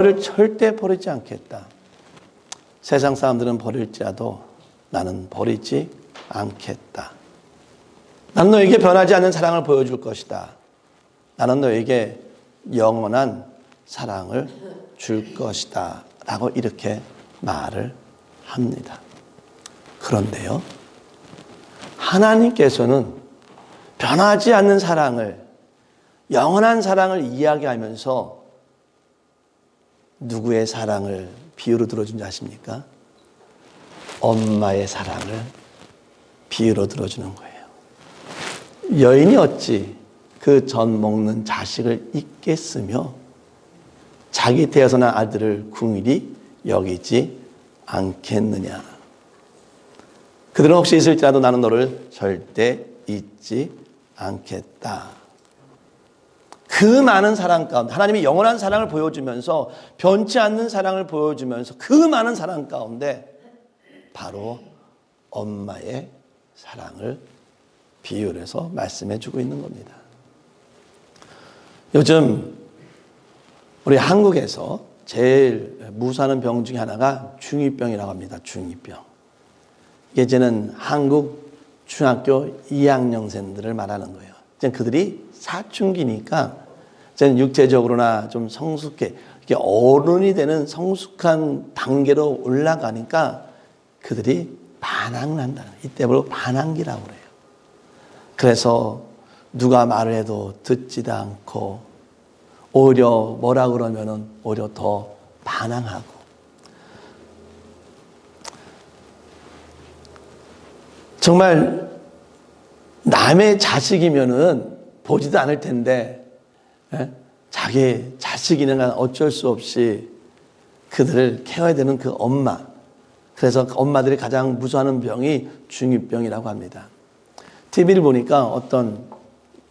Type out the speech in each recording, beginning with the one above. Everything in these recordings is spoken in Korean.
너를 절대 버리지 않겠다. 세상 사람들은 버릴지라도 나는 버리지 않겠다. 나는 너에게 변하지 않는 사랑을 보여줄 것이다. 나는 너에게 영원한 사랑을 줄 것이다. 라고 이렇게 말을 합니다. 그런데요, 하나님께서는 변하지 않는 사랑을, 영원한 사랑을 이야기하면서 누구의 사랑을 비유로 들어준지 아십니까? 엄마의 사랑을 비유로 들어주는 거예요. 여인이 어찌 그 전 먹는 자식을 잊겠으며 자기 태어서 난 아들을 궁일이 여기지 않겠느냐. 그들은 혹시 있을지라도 나는 너를 절대 잊지 않겠다. 그 많은 사랑 가운데 하나님이 영원한 사랑을 보여주면서 변치 않는 사랑을 보여주면서 그 많은 사랑 가운데 바로 엄마의 사랑을 비유해서 말씀해 주고 있는 겁니다. 요즘 우리 한국에서 제일 무사하는 병 중에 하나가 중2병이라고 합니다. 중2병. 이제는 한국 중학교 2학년생들을 말하는 거예요. 그들이 사춘기니까 이제 육체적으로나 좀 성숙해 이렇게 어른이 되는 성숙한 단계로 올라가니까 그들이 반항을 한다. 이때부터 반항기라고 그래요. 그래서 누가 말을 해도 듣지도 않고 오히려 뭐라 그러면은 오히려 더 반항하고 정말 남의 자식이면은 보지도 않을 텐데 예? 자기 자식이는 어쩔 수 없이 그들을 케어해야 되는 그 엄마 그래서 엄마들이 가장 무서워하는 병이 중이병이라고 합니다. TV를 보니까 어떤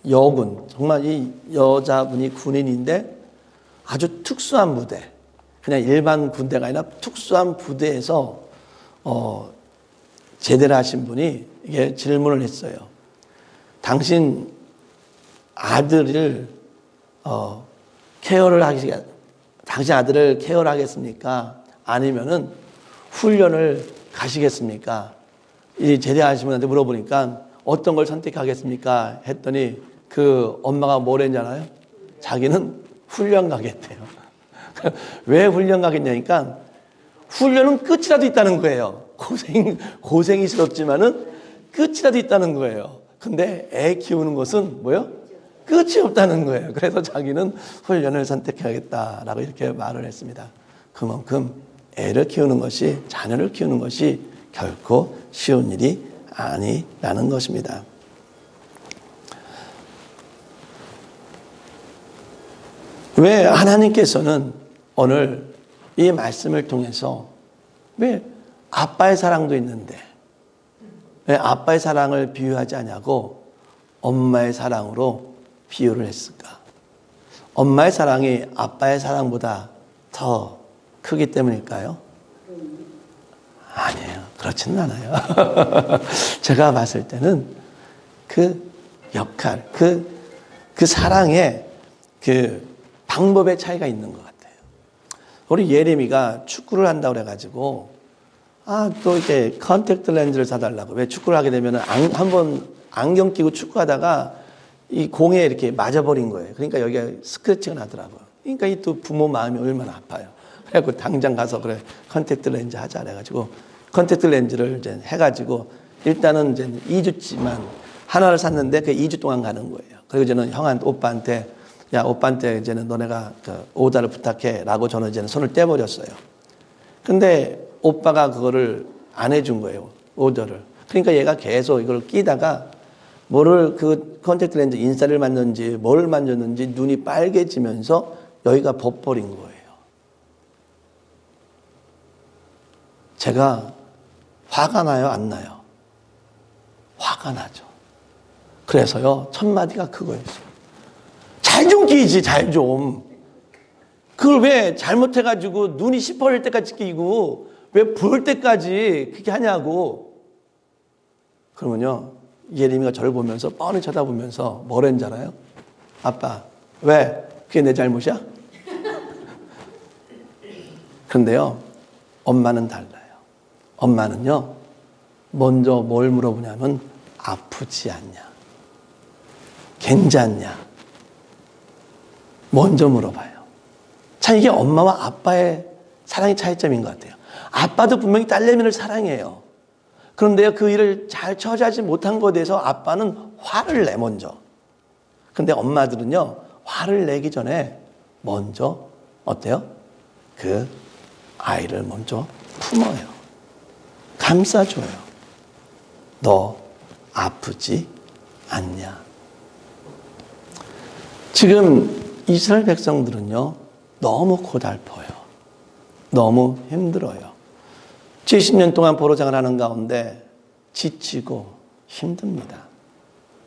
여군, 정말 이 여자분이 군인인데 아주 특수한 부대, 그냥 일반 군대가 아니라 특수한 부대에서 어, 제대를 하신 분이 이게 질문을 했어요. 당신 아들을 어, 케어를 하기, 당신 아들을 케어를 하겠습니까? 아니면은 훈련을 가시겠습니까? 이 제대하신 분한테 물어보니까 어떤 걸 선택하겠습니까? 했더니 그 엄마가 뭘 했잖아요? 자기는 훈련 가겠대요. 왜 훈련 가겠냐니까 훈련은 끝이라도 있다는 거예요. 고생, 고생이스럽지만은 끝이라도 있다는 거예요. 근데 애 키우는 것은 뭐요? 끝이 없다는 거예요. 그래서 자기는 훈련을 선택하겠다라고 이렇게 말을 했습니다. 그만큼 애를 키우는 것이, 자녀를 키우는 것이 결코 쉬운 일이 아니라는 것입니다. 왜 하나님께서는 오늘 이 말씀을 통해서 왜 아빠의 사랑도 있는데 왜 아빠의 사랑을 비유하지 않냐고 엄마의 사랑으로 비유를 했을까? 엄마의 사랑이 아빠의 사랑보다 더 크기 때문일까요? 아니에요. 그렇지는 않아요. 제가 봤을 때는 그 역할, 그, 그 사랑의 그 방법의 차이가 있는 것 같아요. 우리 예림이가 축구를 한다고 그래가지고, 아, 또 이렇게 컨택트 렌즈를 사달라고. 왜 축구를 하게 되면 한번 안경 끼고 축구하다가 이 공에 이렇게 맞아버린 거예요. 그러니까 여기가 스크래치가 나더라고요. 그러니까 이 또 부모 마음이 얼마나 아파요. 그래갖고 당장 가서 그래, 컨택트 렌즈 하자. 그래가지고 컨택트 렌즈를 이제 해가지고 일단은 이제 2주치만 하나를 샀는데 그 2주 동안 가는 거예요. 그리고 저는 형한 오빠한테 야 오빠한테 이제는 너네가 그 오다를 부탁해라고 저는 이제는 손을 떼버렸어요. 근데 오빠가 그거를 안 해준 거예요. 오더를. 그러니까 얘가 계속 이걸 끼다가 뭐를 그 컨택트 렌즈 인사를 만졌는지 뭘 만졌는지 눈이 빨개지면서 여기가 벗버린 거예요. 제가 화가 나요, 안 나요? 화가 나죠. 그래서요, 첫 마디가 그거였어요. 잘 좀 끼지, 잘 좀. 그걸 왜 잘못해가지고 눈이 시퍼질 때까지 끼고, 왜 부을 때까지 그렇게 하냐고. 그러면요, 예림이가 저를 보면서 뻔히 쳐다보면서 뭘 했잖아요? 아빠, 왜? 그게 내 잘못이야? 그런데요, 엄마는 달라요. 엄마는요, 먼저 뭘 물어보냐면, 아프지 않냐? 괜찮냐? 먼저 물어봐요. 참 이게 엄마와 아빠의 사랑의 차이점인 것 같아요. 아빠도 분명히 딸내미를 사랑해요. 그런데요, 그 일을 잘 처리하지 못한 것에 대해서 아빠는 화를 내, 먼저. 근데 엄마들은요, 화를 내기 전에 먼저, 어때요? 그 아이를 먼저 품어요. 감싸줘요. 너 아프지 않냐? 지금 이스라엘 백성들은요, 너무 고달퍼요. 너무 힘들어요. 70년 동안 포로장을 하는 가운데 지치고 힘듭니다.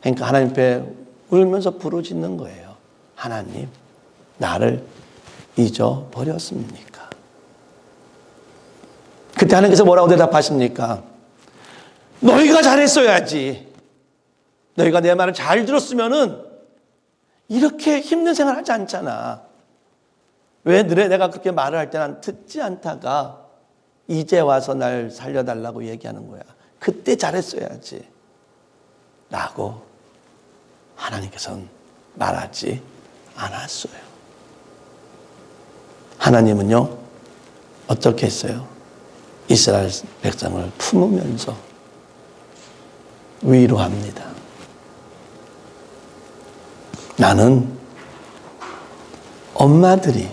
그러니까 하나님 앞에 울면서 부르짖는 거예요. 하나님, 나를 잊어버렸습니까? 그때 하나님께서 뭐라고 대답하십니까? 너희가 잘했어야지. 너희가 내 말을 잘 들었으면은 이렇게 힘든 생활 하지 않잖아. 왜늘 내가 그렇게 말을 할때난 듣지 않다가 이제 와서 날 살려달라고 얘기하는 거야. 그때 잘했어야지. 라고 하나님께서는 말하지 않았어요. 하나님은요, 어떻게 했어요? 이스라엘 백성을 품으면서 위로합니다. 나는 엄마들이,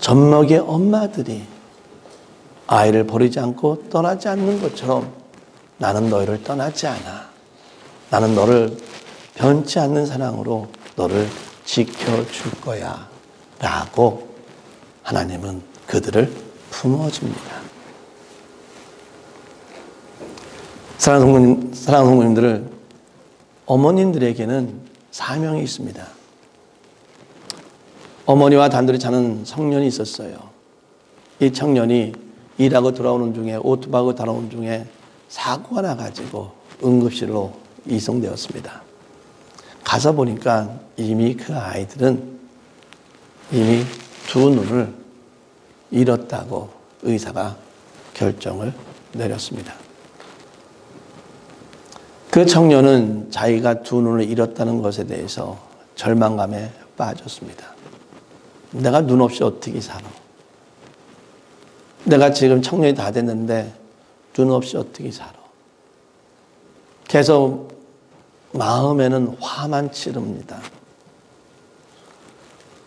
젖먹이 엄마들이 아이를 버리지 않고 떠나지 않는 것처럼 나는 너희를 떠나지 않아. 나는 너를 변치 않는 사랑으로 너를 지켜줄 거야. 라고 하나님은 그들을 품어줍니다. 사랑하는 성도님, 사랑하는 성도님들을 어머님들에게는 사명이 있습니다. 어머니와 단둘이 자는 청년이 있었어요. 이 청년이 일하고 돌아오는 중에 오토바이고 돌아오는 중에 사고가 나가지고 응급실로 이송되었습니다. 가서 보니까 이미 그 아이들은 이미 두 눈을 잃었다고 의사가 결정을 내렸습니다. 그 청년은 자기가 두 눈을 잃었다는 것에 대해서 절망감에 빠졌습니다. 내가 눈 없이 어떻게 살아? 내가 지금 청년이 다 됐는데 눈 없이 어떻게 살아? 계속 마음에는 화만 치릅니다.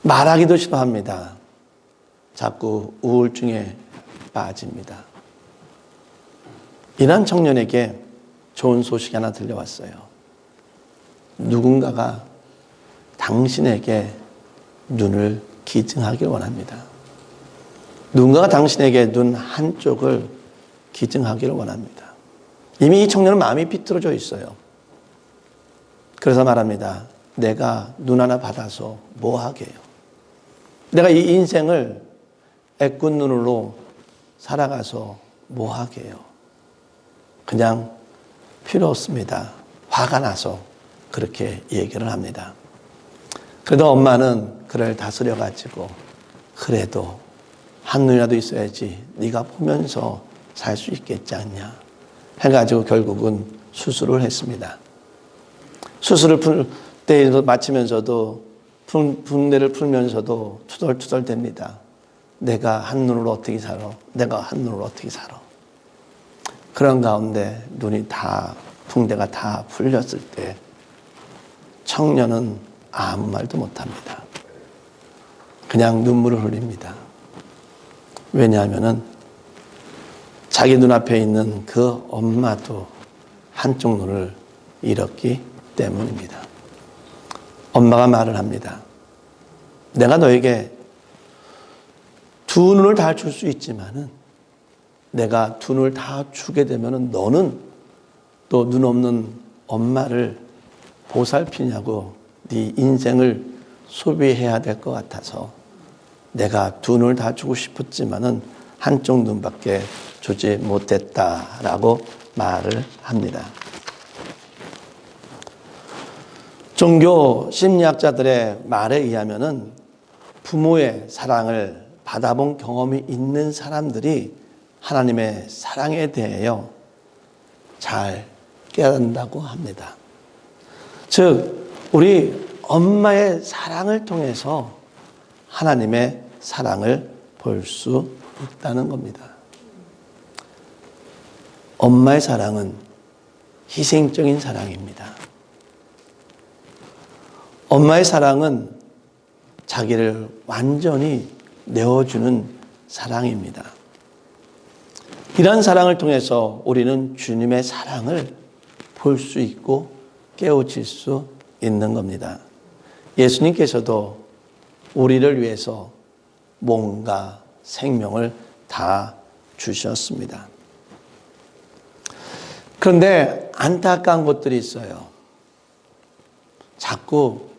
말하기도 싫어합니다. 자꾸 우울증에 빠집니다. 이런 청년에게 좋은 소식이 하나 들려왔어요. 누군가가 당신에게 눈을 기증하길 원합니다. 누군가가 당신에게 눈 한쪽을 기증하기를 원합니다. 이미 이 청년은 마음이 비틀어져 있어요. 그래서 말합니다. 내가 눈 하나 받아서 뭐 하게요? 내가 이 인생을 애꿎 눈으로 살아가서 뭐 하게요? 그냥 필요 없습니다. 화가 나서 그렇게 얘기를 합니다. 그래도 엄마는 그를 다스려 가지고 그래도 한 눈이라도 있어야지 네가 보면서 살 수 있겠지 않냐 해가지고 결국은 수술을 했습니다. 수술을 풀때 마치면서도 분대를 풀면서도 투덜투덜 됩니다. 내가 한 눈으로 어떻게 살아? 내가 한 눈으로 어떻게 살아? 그런 가운데 눈이 다 붕대가 다 풀렸을 때 청년은 아무 말도 못합니다. 그냥 눈물을 흘립니다. 왜냐하면은 자기 눈앞에 있는 그 엄마도 한쪽 눈을 잃었기 때문입니다. 엄마가 말을 합니다. 내가 너에게 두 눈을 다 줄 수 있지만은 내가 두 눈을 다 주게 되면은 너는 또 눈 없는 엄마를 보살피냐고 네 인생을 소비해야 될 것 같아서 내가 두 눈을 다 주고 싶었지만은 한쪽 눈밖에 주지 못했다라고 말을 합니다. 종교 심리학자들의 말에 의하면은 부모의 사랑을 받아본 경험이 있는 사람들이 하나님의 사랑에 대하여 잘 깨닫는다고 합니다. 즉, 우리 엄마의 사랑을 통해서 하나님의 사랑을 볼 수 있다는 겁니다. 엄마의 사랑은 희생적인 사랑입니다. 엄마의 사랑은 자기를 완전히 내어주는 사랑입니다. 이러한 사랑을 통해서 우리는 주님의 사랑을 볼 수 있고 깨우칠 수 있는 겁니다. 예수님께서도 우리를 위해서 몸과 생명을 다 주셨습니다. 그런데 안타까운 것들이 있어요. 자꾸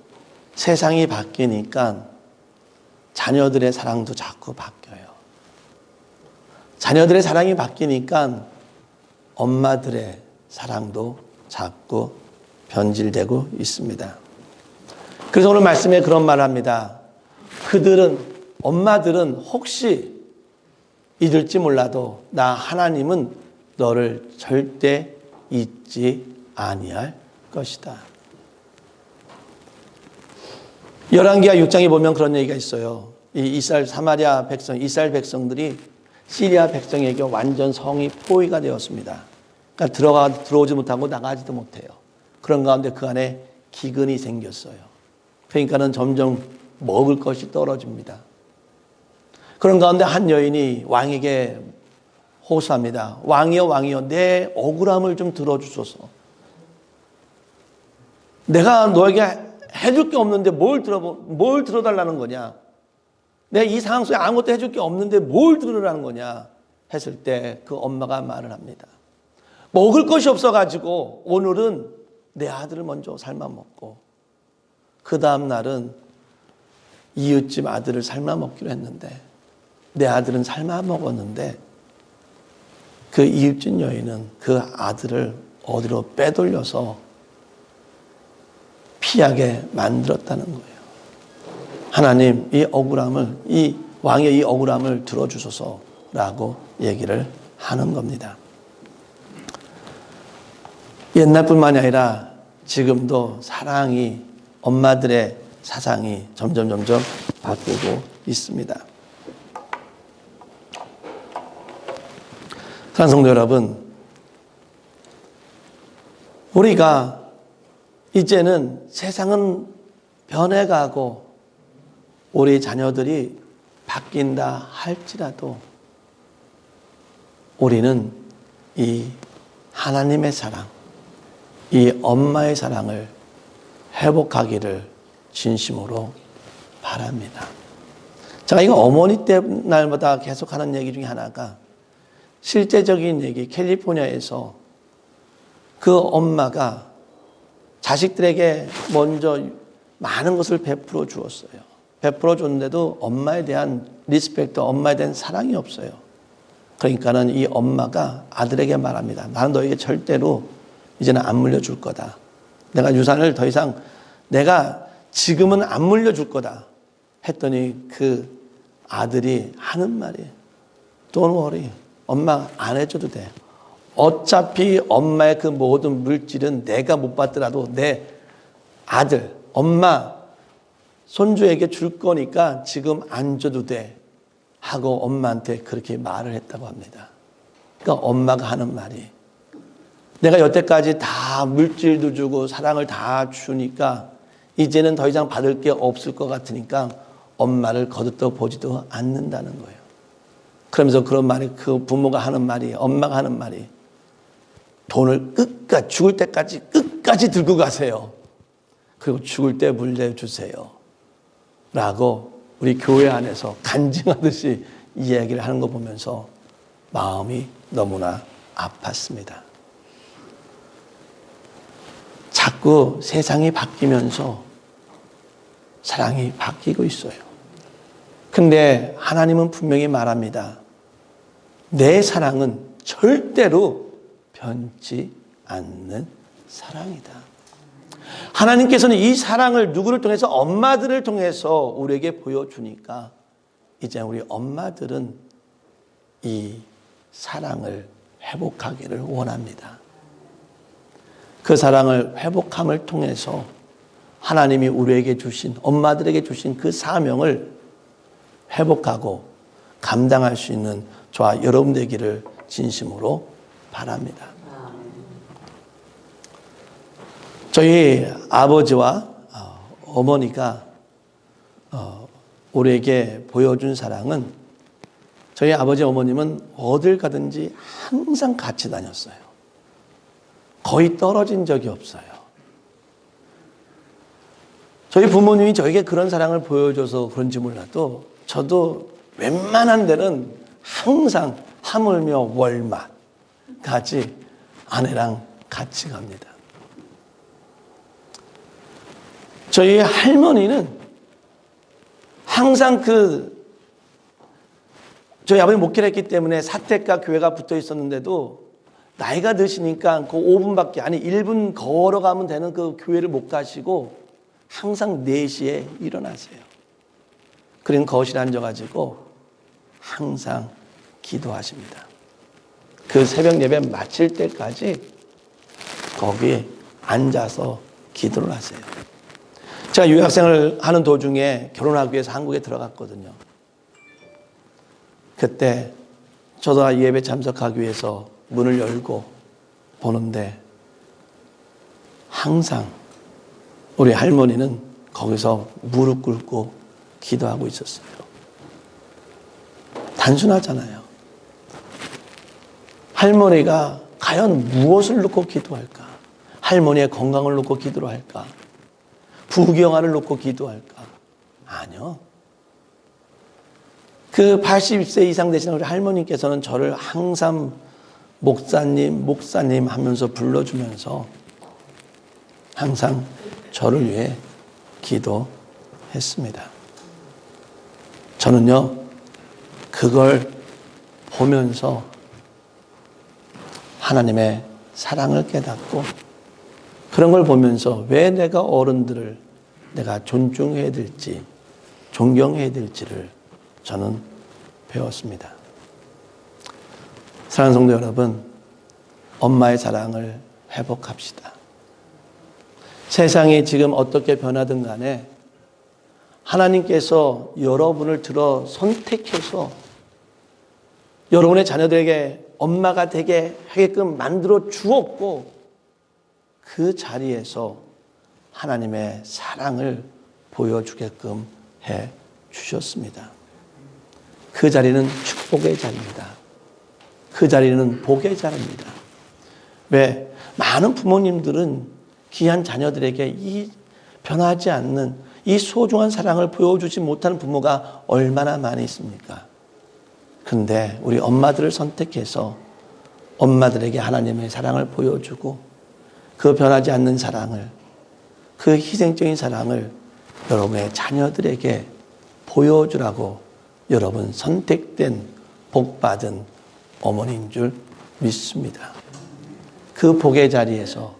세상이 바뀌니까 자녀들의 사랑도 자꾸 바뀌어요. 자녀들의 사랑이 바뀌니까 엄마들의 사랑도 자꾸 변질되고 있습니다. 그래서 오늘 말씀에 그런 말을 합니다. 그들은, 엄마들은 혹시 잊을지 몰라도 나 하나님은 너를 절대 잊지 아니할 것이다. 열왕기하 6장에 보면 그런 얘기가 있어요. 이 이스라엘 사마리아 백성, 이스라엘 백성들이 시리아 백성에게 완전 성이 포위가 되었습니다. 그러니까 들어가 들어오지 못하고 나가지도 못해요. 그런 가운데 그 안에 기근이 생겼어요. 그러니까는 점점 먹을 것이 떨어집니다. 그런 가운데 한 여인이 왕에게 호소합니다. 왕이여 왕이여 내 억울함을 좀 들어주소서. 내가 너에게 해줄 게 없는데 뭘 들어 뭘 들어달라는 거냐? 내가 이 상황 속에 아무것도 해줄 게 없는데 뭘 들으라는 거냐? 했을 때 그 엄마가 말을 합니다. 먹을 것이 없어가지고 오늘은 내 아들을 먼저 삶아 먹고 그 다음 날은 이웃집 아들을 삶아 먹기로 했는데 내 아들은 삶아 먹었는데 그 이웃집 여인은 그 아들을 어디로 빼돌려서 피하게 만들었다는 거예요. 하나님 이 억울함을 이 왕의 이 억울함을 들어주소서라고 얘기를 하는 겁니다. 옛날뿐만이 아니라 지금도 사랑이 엄마들의 사상이 점점 점점 바뀌고 있습니다. 사랑 성도 여러분, 우리가 이제는 세상은 변해가고 우리 자녀들이 바뀐다 할지라도 우리는 이 하나님의 사랑, 이 엄마의 사랑을 회복하기를 진심으로 바랍니다. 제가 이거 어머니 때 날마다 계속 하는 얘기 중에 하나가 실제적인 얘기, 캘리포니아에서 그 엄마가 자식들에게 먼저 많은 것을 베풀어 주었어요. 베풀어 줬는데도 엄마에 대한 리스펙트, 엄마에 대한 사랑이 없어요. 그러니까는 이 엄마가 아들에게 말합니다. 나는 너에게 절대로 이제는 안 물려줄 거다. 내가 유산을 더 이상 내가 지금은 안 물려줄 거다. 했더니 그 아들이 하는 말이 Don't worry. 엄마 안 해줘도 돼. 어차피 엄마의 그 모든 물질은 내가 못 받더라도 내 아들, 엄마, 손주에게 줄 거니까 지금 안 줘도 돼. 하고 엄마한테 그렇게 말을 했다고 합니다. 그러니까 엄마가 하는 말이 내가 여태까지 다 물질도 주고 사랑을 다 주니까 이제는 더 이상 받을 게 없을 것 같으니까 엄마를 거듭떠 보지도 않는다는 거예요. 그러면서 그런 말이 그 부모가 하는 말이 엄마가 하는 말이 돈을 끝까지 죽을 때까지 끝까지 들고 가세요. 그리고 죽을 때 물려주세요. 라고 우리 교회 안에서 간증하듯이 이야기를 하는 거 보면서 마음이 너무나 아팠습니다. 자꾸 세상이 바뀌면서 사랑이 바뀌고 있어요. 근데 하나님은 분명히 말합니다. 내 사랑은 절대로 변치 않는 사랑이다. 하나님께서는 이 사랑을 누구를 통해서 엄마들을 통해서 우리에게 보여주니까 이제 우리 엄마들은 이 사랑을 회복하기를 원합니다. 그 사랑을 회복함을 통해서 하나님이 우리에게 주신, 엄마들에게 주신 그 사명을 회복하고 감당할 수 있는 저와 여러분 되기를 진심으로 바랍니다. 저희 아버지와 어, 어머니가 어, 우리에게 보여준 사랑은 저희 아버지 어머님은 어딜 가든지 항상 같이 다녔어요. 거의 떨어진 적이 없어요. 저희 부모님이 저에게 그런 사랑을 보여줘서 그런지 몰라도 저도 웬만한 데는 항상 하물며 월마까지 아내랑 같이 갑니다. 저희 할머니는 항상 그 저희 아버지 목회를 했기 때문에 사택과 교회가 붙어 있었는데도 나이가 드시니까 그 5분밖에 아니 1분 걸어가면 되는 그 교회를 못 가시고 항상 4시에 일어나세요. 그린 거실에 앉아가지고 항상 기도하십니다. 그 새벽 예배 마칠 때까지 거기에 앉아서 기도를 하세요. 제가 유학생을 하는 도중에 결혼하기 위해서 한국에 들어갔거든요. 그때 저도 예배 참석하기 위해서 문을 열고 보는데 항상 우리 할머니는 거기서 무릎 꿇고 기도하고 있었어요. 단순하잖아요. 할머니가 과연 무엇을 놓고 기도할까? 할머니의 건강을 놓고 기도를 할까? 부경화를 놓고 기도할까? 아니요. 그 80세 이상 되신 우리 할머니께서는 저를 항상 목사님, 목사님 하면서 불러주면서 항상 저를 위해 기도했습니다. 저는요, 그걸 보면서 하나님의 사랑을 깨닫고 그런 걸 보면서 왜 내가 어른들을 내가 존중해야 될지, 존경해야 될지를 저는 배웠습니다. 사랑하는 성도 여러분, 엄마의 사랑을 회복합시다. 세상이 지금 어떻게 변하든 간에 하나님께서 여러분을 들어 선택해서 여러분의 자녀들에게 엄마가 되게 하게끔 만들어 주었고 그 자리에서 하나님의 사랑을 보여주게끔 해 주셨습니다. 그 자리는 축복의 자리입니다. 그 자리는 복의 자리입니다. 왜? 많은 부모님들은 귀한 자녀들에게 이 변하지 않는 이 소중한 사랑을 보여주지 못하는 부모가 얼마나 많이 있습니까? 근데 우리 엄마들을 선택해서 엄마들에게 하나님의 사랑을 보여주고 그 변하지 않는 사랑을 그 희생적인 사랑을 여러분의 자녀들에게 보여주라고 여러분 선택된 복받은 어머니인 줄 믿습니다. 그 복의 자리에서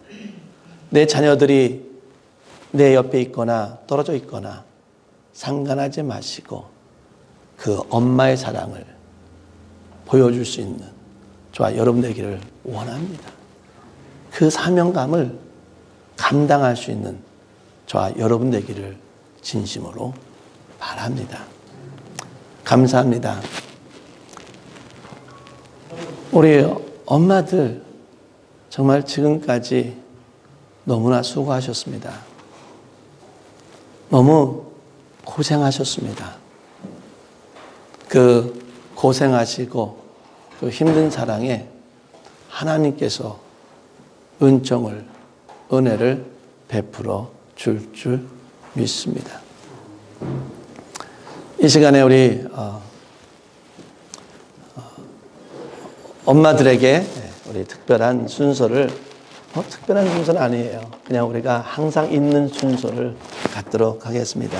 내 자녀들이 내 옆에 있거나 떨어져 있거나 상관하지 마시고 그 엄마의 사랑을 보여줄 수 있는 저와 여러분 되기를 원합니다. 그 사명감을 감당할 수 있는 저와 여러분 되기를 진심으로 바랍니다. 감사합니다. 우리 엄마들 정말 지금까지 너무나 수고하셨습니다. 너무 고생하셨습니다. 그 고생하시고 그 힘든 사랑에 하나님께서 은총을, 은혜를 베풀어 줄줄 믿습니다. 이 시간에 우리 어, 어, 엄마들에게 우리 특별한 순서를 어, 특별한 순서는 아니에요. 그냥 우리가 항상 있는 순서를 갖도록 하겠습니다.